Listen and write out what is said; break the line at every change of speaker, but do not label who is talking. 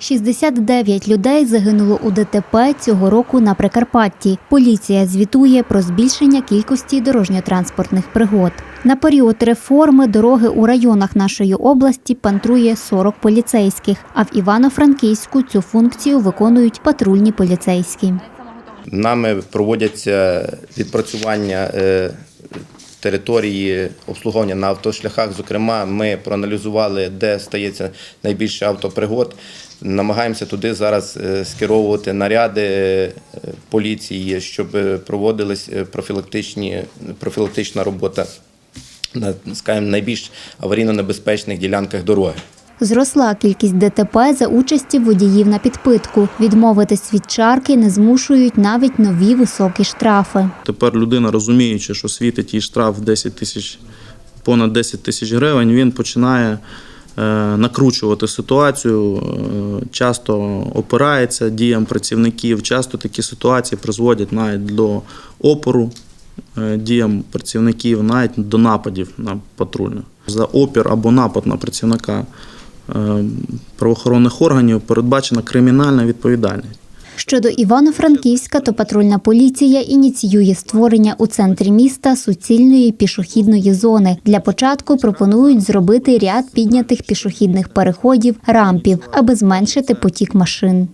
69 людей загинуло у ДТП цього року на Прикарпатті. Поліція звітує про збільшення кількості дорожньо-транспортних пригод. На період реформи дороги у районах нашої області пантрує 40 поліцейських, а в Івано-Франківську цю функцію виконують патрульні поліцейські.
Нами проводяться відпрацювання е, території обслуговування на автошляхах. Зокрема, ми проаналізували, де стається найбільше автопригод. Намагаємося туди зараз е, скеровувати наряди е, поліції, щоб проводилася е, профілактичні, профілактична робота на скажімо, найбільш аварійно небезпечних ділянках дороги.
Зросла кількість ДТП за участі водіїв на підпитку. Відмовитись від чарки не змушують навіть нові високі штрафи.
Тепер людина, розуміючи, що світить їй штраф 10 тисяч, понад 10 тисяч гривень, він починає е, накручувати ситуацію, е, часто опирається діям працівників. Часто такі ситуації призводять навіть до опору е, діям працівників, навіть до нападів на патрульних. За опір або напад на працівника правоохоронних органів передбачена кримінальна відповідальність.
Щодо Івано-Франківська, то патрульна поліція ініціює створення у центрі міста суцільної пішохідної зони. Для початку пропонують зробити ряд піднятих пішохідних переходів рампів, аби зменшити потік машин.